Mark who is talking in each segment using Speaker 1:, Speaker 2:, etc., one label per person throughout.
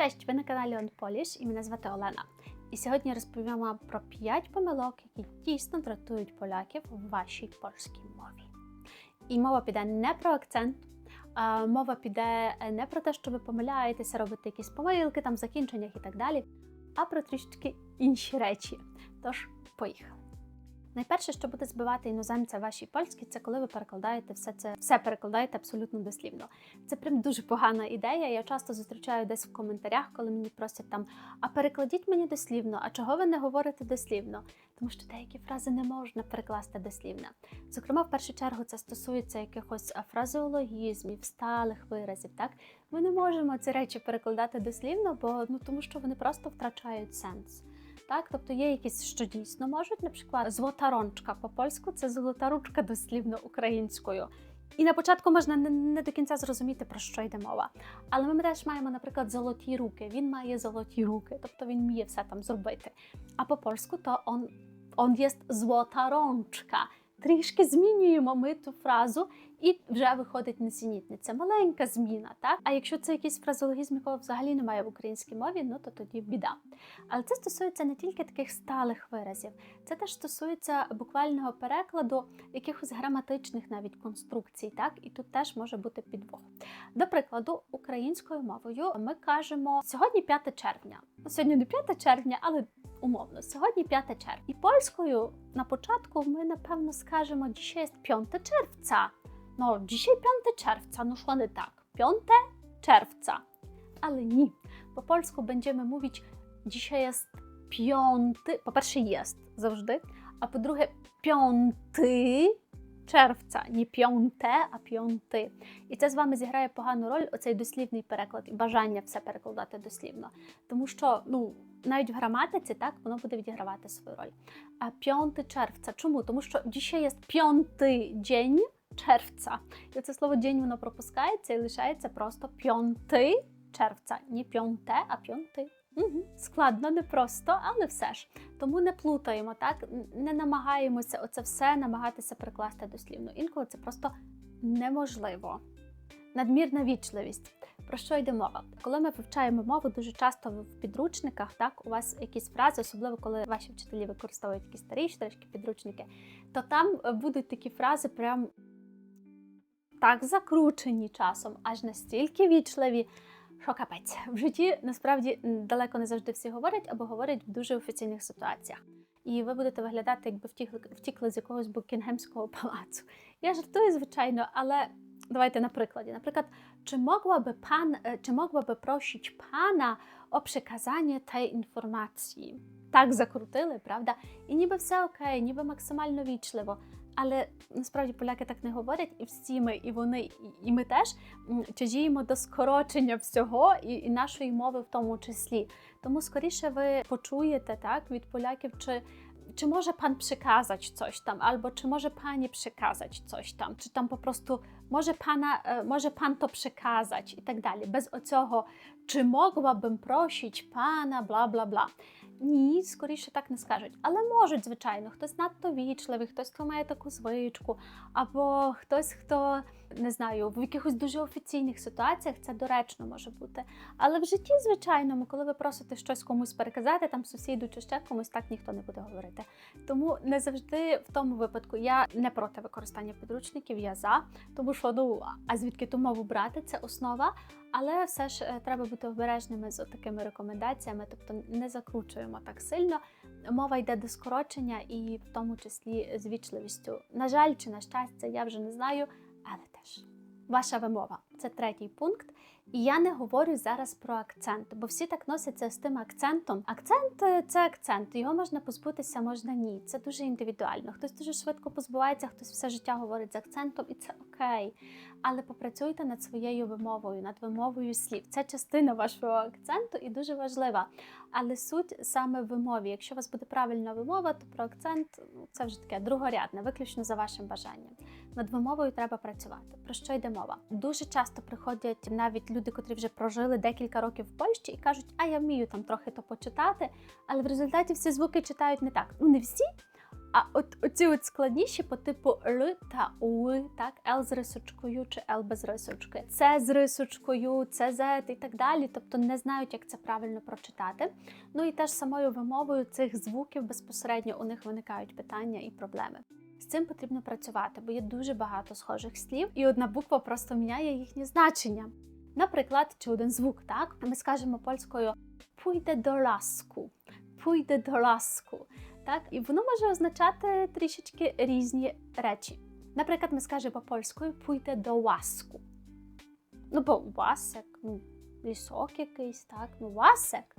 Speaker 1: Cześć, ви на каналі On Polish і мене звати Олена. І сьогодні я розповім вам про 5 помилок, які дійсно дратують поляків в вашій польській мові. І мова піде не про акцент, мова піде не про те, що ви помиляєтеся, робите якісь помилки там в закінченнях і так далі, а про трішки інші речі. Тож, поїхали. Найперше, що буде збивати іноземця вашій польській, це коли ви перекладаєте все це, все перекладаєте абсолютно дослівно. Це прям дуже погана ідея. Я часто зустрічаю десь в коментарях, коли мені просять там: а перекладіть мені дослівно, а чого ви не говорите дослівно? Тому що деякі фрази не можна перекласти дослівно. Зокрема, в першу чергу це стосується якихось фразеологізмів, сталих виразів. Так ми не можемо ці речі перекладати дослівно, бо ну тому що вони просто втрачають сенс. Так, тобто є якісь, що дійсно можуть, наприклад, золота рончка по польську це золота ручка дослівно українською. І на початку можна не, не до кінця зрозуміти, про що йде мова. Але ми теж маємо, наприклад, золоті руки. Він має золоті руки, тобто він вміє все там зробити. А по польську то он, он є золота рончка. Трішки змінюємо ми ту фразу, і вже виходить несенітниця. Маленька зміна, так? А якщо це якийсь фразологізм, якого взагалі немає в українській мові, ну то тоді біда. Але це стосується не тільки таких сталих виразів, це теж стосується буквального перекладу якихось граматичних навіть конструкцій, так? І тут теж може бути підвох. До прикладу, українською мовою ми кажемо сьогодні 5 червня. Ну, Сьогодні не 5 червня, але умовно, сьогодні 5 червня. І польською на початку ми, напевно, скажемо jest 5 czerwca. No, dzisiaj 5 czerwca, no що не так? 5 czerwca. Ale ні. Po polsku będziemy mówić dzisiaj jest 5, po pierwsze jest завжди, а по-друге, 5 червця, не п'янте, а п'янти. І це з вами зіграє погану роль оцей дослівний переклад і бажання все перекладати дослівно. Тому що ну, навіть в граматиці так воно буде відігравати свою роль. А 5 червця. Чому? Тому що dzisiaj jest п'ятий день червця. І це слово день воно пропускається і лишається просто 5 червця. Не п'янте, а п'янти. Угу. Складно, непросто, але все ж. Тому не плутаємо, так? Не намагаємося оце все намагатися прикласти дослівно. Інколи це просто неможливо. Надмірна вічливість. Про що йде мова? Коли ми вивчаємо мову, дуже часто в підручниках, так, у вас якісь фрази, особливо коли ваші вчителі використовують якісь старіші трішки підручники, то там будуть такі фрази прям так закручені часом, аж настільки вічливі. Що капець в житті насправді далеко не завжди всі говорять або говорять в дуже офіційних ситуаціях. І ви будете виглядати, якби втікли, втікли з якогось Букінгемського палацу. Я жартую, звичайно, але давайте на прикладі. Наприклад, чи могла би пан, чи могла би просить пана о przekazanie tej інформації? Так закрутили, правда? І ніби все окей, ніби максимально вічливо. Але насправді поляки так не говорять, і всі ми, і вони, і ми теж тяжіємо до скорочення всього і, і нашої мови в тому числі. Тому скоріше ви почуєте так від поляків, чи, чи може пан przekazać coś там, або чи може пані przekazać coś там, чи там попросту може пана, може пан то przekazać і так далі. Без оцього чи могла бим просить пана, бла бла бла. Ні, скоріше так не скажуть. Але можуть, звичайно, хтось надто вічливий, хтось, хто має таку звичку, або хтось, хто не знаю, в якихось дуже офіційних ситуаціях це доречно може бути. Але в житті, звичайному, коли ви просите щось комусь переказати, там сусіду чи ще комусь, так ніхто не буде говорити. Тому не завжди в тому випадку я не проти використання підручників, я за, тому що ну а звідки ту мову брати, це основа. Але все ж треба бути обережними з такими рекомендаціями, тобто не закручуємо так сильно. Мова йде до скорочення і в тому числі з вічливістю. На жаль, чи на щастя, я вже не знаю, але теж ваша вимова це третій пункт. І я не говорю зараз про акцент, бо всі так носяться з тим акцентом. Акцент це акцент, його можна позбутися, можна ні. Це дуже індивідуально. Хтось дуже швидко позбувається, хтось все життя говорить з акцентом, і це окей. Але попрацюйте над своєю вимовою, над вимовою слів. Це частина вашого акценту і дуже важлива. Але суть саме в вимові. Якщо у вас буде правильна вимова, то про акцент ну, це вже таке другорядне, виключно за вашим бажанням. Над вимовою треба працювати. Про що йде мова? Дуже часто приходять навіть люди, котрі вже прожили декілька років в Польщі, і кажуть, а я вмію там трохи то почитати, але в результаті всі звуки читають не так. Ну не всі. А от оці от складніші по типу Р та У, так, Л з рисочкою чи Л без рисочки, С з рисочкою, ЦЗ і так далі. Тобто не знають, як це правильно прочитати. Ну і теж самою вимовою цих звуків безпосередньо у них виникають питання і проблеми. З цим потрібно працювати, бо є дуже багато схожих слів, і одна буква просто міняє їхнє значення. Наприклад, чи один звук, так? Ми скажемо польською пуйде до ласку, пуйде до ласку. Так? І воно може означати трішечки різні речі. Наприклад, ми скажемо польською пуйде до ласку. Ну, бо ласик, ну, лісок якийсь, так, ну ласик.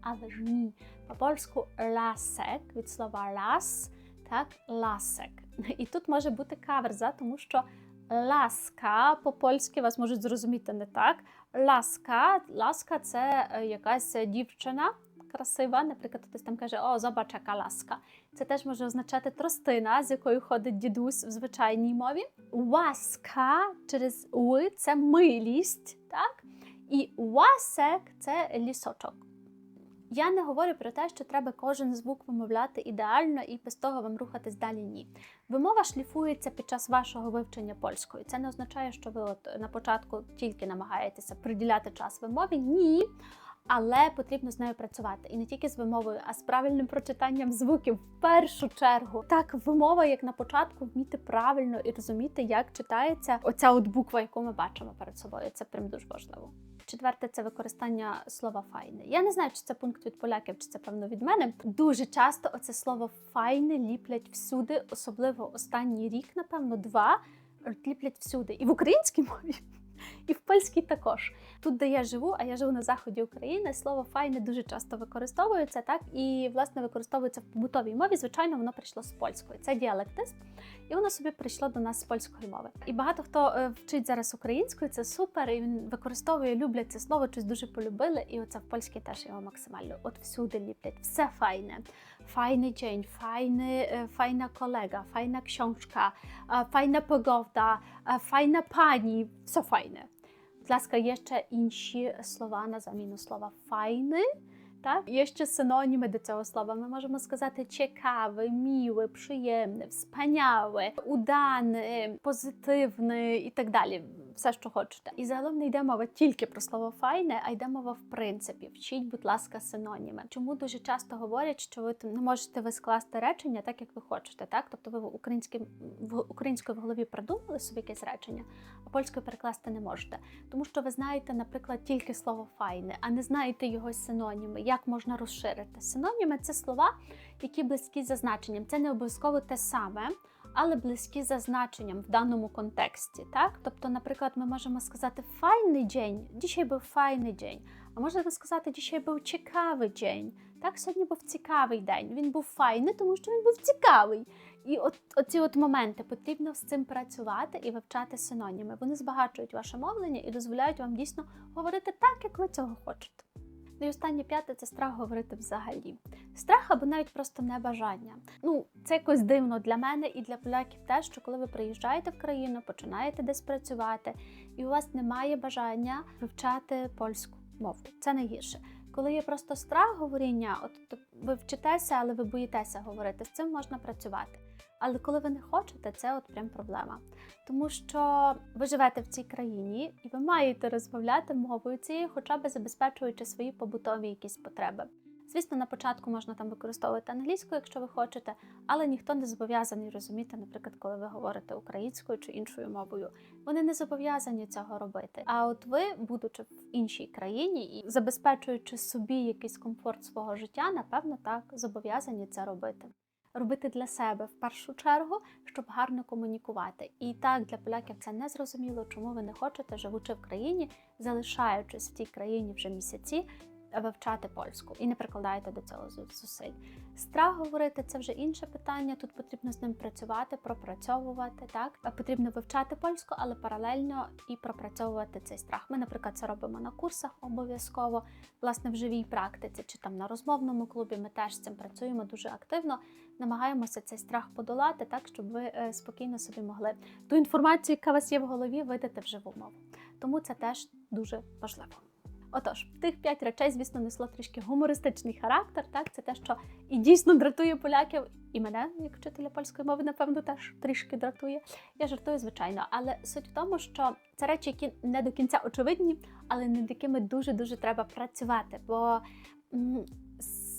Speaker 1: Але ж ні. По-польську ласек від слова лас, так, ласек. І тут може бути каверза, тому що ласка по-польськи вас можуть зрозуміти не так. Ласка, ласка це е, якась дівчина красива. Наприклад, хтось там каже: О, зобач, яка ласка. Це теж може означати тростина, з якою ходить дідусь в звичайній мові. Ласка через «у» – це милість, так? І ласек це лісочок. Я не говорю про те, що треба кожен звук вимовляти ідеально і без того вам рухатись далі. Ні. Вимова шліфується під час вашого вивчення польської. Це не означає, що ви от на початку тільки намагаєтеся приділяти час вимові. Ні. Але потрібно з нею працювати і не тільки з вимовою, а з правильним прочитанням звуків в першу чергу. Так, вимова, як на початку, вміти правильно і розуміти, як читається оця от буква, яку ми бачимо перед собою. Це прям дуже важливо. Четверте це використання слова файне. Я не знаю, чи це пункт від поляків, чи це певно від мене. Дуже часто оце слово файне ліплять всюди, особливо останній рік, напевно, два ліплять всюди. І в українській мові. І в польській також. Тут, де я живу, а я живу на заході України, слово файне дуже часто використовується, так і власне використовується в побутовій мові. Звичайно, воно прийшло з польської. Це діалектизм, і воно собі прийшло до нас з польської мови. І багато хто е, вчить зараз українською, це супер. І він використовує, люблять це слово, щось дуже полюбили. І оце в польській теж його максимально. От всюди ліплять. Все файне. Fajny dzień, fajny, e, fajna kolega, fajna książka, e, fajna pogoda, e, fajna pani, все файне. Будь ласка, є ще інші слова на заміну слова файний. Так? Є ще синоніми до цього слова. Ми можемо сказати цікавий, мілий, приємний, wspaniały, уданий, позитивний і так далі. Все, що хочете. І загалом не йде мова тільки про слово файне, а йде мова в принципі. Вчіть, будь ласка, синоніми. Чому дуже часто говорять, що ви не можете ви скласти речення так, як ви хочете, так? Тобто ви в українській в української в голові придумали собі якесь речення, а польською перекласти не можете. Тому що ви знаєте, наприклад, тільки слово файне, а не знаєте його синоніми, як можна розширити. Синоніми це слова, які близькі за значенням. Це не обов'язково те саме. Але близькі за значенням в даному контексті, так? Тобто, наприклад, ми можемо сказати файний день, дdzisiaj був файний день, а можемо сказати, дdzisiaj був цікавий день. Так, сьогодні був цікавий день. Він був файний, тому що він був цікавий. І от оці от моменти потрібно з цим працювати і вивчати синоніми. Вони збагачують ваше мовлення і дозволяють вам дійсно говорити так, як ви цього хочете. Ну і останнє п'яте це страх говорити взагалі. Страх або навіть просто небажання. Ну, це якось дивно для мене і для поляків теж, що коли ви приїжджаєте в країну, починаєте десь працювати, і у вас немає бажання вивчати польську мову. Це найгірше. Коли є просто страх говоріння, от ви вчитеся, але ви боїтеся говорити, з цим можна працювати. Але коли ви не хочете, це от прям проблема. Тому що ви живете в цій країні і ви маєте розмовляти мовою цією, хоча б забезпечуючи свої побутові якісь потреби. Звісно, на початку можна там використовувати англійську, якщо ви хочете, але ніхто не зобов'язаний розуміти, наприклад, коли ви говорите українською чи іншою мовою. Вони не зобов'язані цього робити. А от ви, будучи в іншій країні і забезпечуючи собі якийсь комфорт свого життя, напевно, так зобов'язані це робити робити для себе в першу чергу, щоб гарно комунікувати. І так для поляків це не зрозуміло, чому ви не хочете, живучи в країні, залишаючись в тій країні вже місяці, вивчати польську і не прикладаєте до цього зусиль. Страх говорити це вже інше питання. Тут потрібно з ним працювати, пропрацьовувати. Так потрібно вивчати польську, але паралельно і пропрацьовувати цей страх. Ми, наприклад, це робимо на курсах обов'язково, власне, в живій практиці чи там на розмовному клубі. Ми теж з цим працюємо дуже активно. Намагаємося цей страх подолати, так щоб ви е, спокійно собі могли ту інформацію, яка у вас є в голові, видати в живу мову. Тому це теж дуже важливо. Отож, тих п'ять речей, звісно, несло трішки гумористичний характер. Так, це те, що і дійсно дратує поляків, і мене, як вчителя польської мови, напевно, теж трішки дратує. Я жартую, звичайно, але суть в тому, що це речі, які не до кінця очевидні, але над якими дуже дуже треба працювати. Бо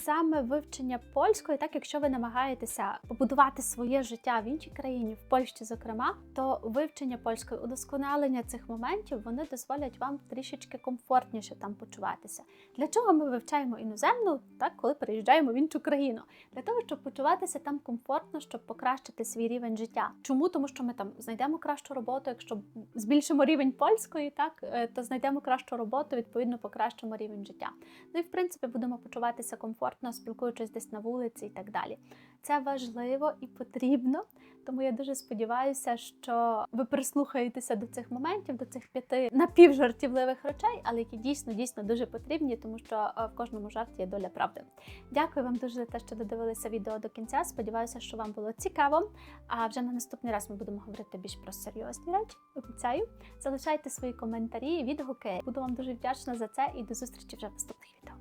Speaker 1: саме вивчення польської, так якщо ви намагаєтеся побудувати своє життя в іншій країні, в Польщі, зокрема, то вивчення польської, удосконалення цих моментів вони дозволять вам трішечки комфортніше там почуватися. Для чого ми вивчаємо іноземну, так коли переїжджаємо в іншу країну? Для того, щоб почуватися там комфортно, щоб покращити свій рівень життя. Чому? Тому що ми там знайдемо кращу роботу, якщо збільшимо рівень польської, так е, то знайдемо кращу роботу, відповідно покращимо рівень життя. Ну і в принципі будемо почуватися комфортно, спілкуючись десь на вулиці і так далі. Це важливо і потрібно, тому я дуже сподіваюся, що ви прислухаєтеся до цих моментів, до цих п'яти напівжартівливих речей, але які дійсно дійсно дуже потрібні, тому що е, в кожному жарті є доля правди. Дякую вам дуже за те, що додивилися відео до кінця. Сподіваюся, що вам було цікаво. А вже на наступний раз ми будемо говорити більш про серйозні речі. Обіцяю. Залишайте свої коментарі відгуки. Буду вам дуже вдячна за це і до зустрічі вже в наступних відео.